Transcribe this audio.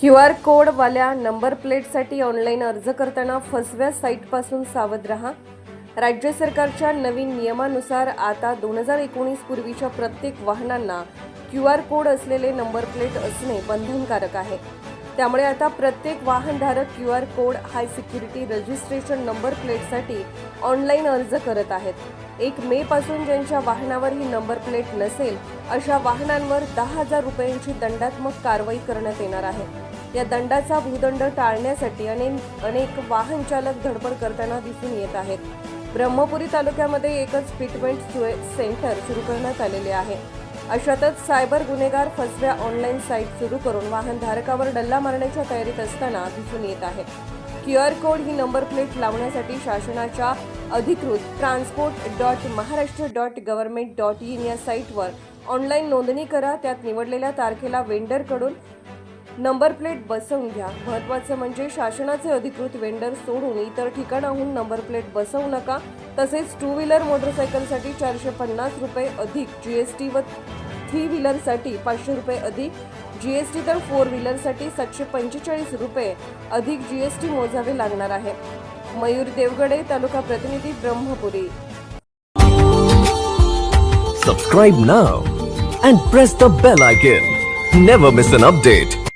Q R कोडवाल्या number प्लेटसाठी online अर्ज करताना फसव्या साईटपासून सावध रहा. राज्य सरकारच्या नवीन नियमानुसार आता दोन हजार एकोणीस पूर्वीच्या प्रत्येक वाहनांना क्यू आर कोड असलेले नंबर प्लेट असणे बंधनकारक आहे. त्यामुळे आता प्रत्येक वाहनधारक Q R code high security registration number प्लेटसाठी ऑनलाईन अर्ज करत आहेत. एक मे पासून ज्यांच्या वाहनावर ही नंबर प्लेट नसेल अशा वाहनांवर दहा हजार रुपयांची दंडात्मक कारवाई करण्यात येणार आहे. या दंडाचा भूदंड टाळण्यासाठी अनेक अनेक वाहन चालक धडपड करताना दिसून येत आहेत. ब्रह्मपुरी तालुक्यामध्ये एकच फिटमेंट सेंटर सुरू करण्यात आलेले आहे. अशातच सायबर गुन्हेगार फसव्या ऑनलाईन साईट सुरू करून वाहनधारकावर डल्ला मारण्याच्या तयारीत असताना दिसून येत आहे. क्यू आर कोड ही नंबर प्लेट लावण्यासाठी शासनाच्या अधिकृत transport dot Maharashtra dot government dot in या साईटवर ऑनलाईन नोंदणी करा. त्यात निवडलेल्या तारखेला वेंडरकडून नंबर प्लेट बसवून घ्या. महत्त्वाचं म्हणजे शासनाचे अधिकृत वेंडर सोडून इतर ठिकाणाहून नंबर प्लेट बसवू नका. तसेच टू व्हीलर मोटरसायकलसाठी चारशे पन्नास रुपये अधिक जी एस टी व थ्री व्हीलरसाठी पाचशे रुपये अधिक जी एस टी तर फोर व्हीलरसाठी सातशे पंचेचाळीस रुपये अधिक जी एस टी मोजावे लागणार आहे. मयूर देवगडे तालुका प्रतिनिधी Brahmapuri. Subscribe now and press the bell icon never miss an update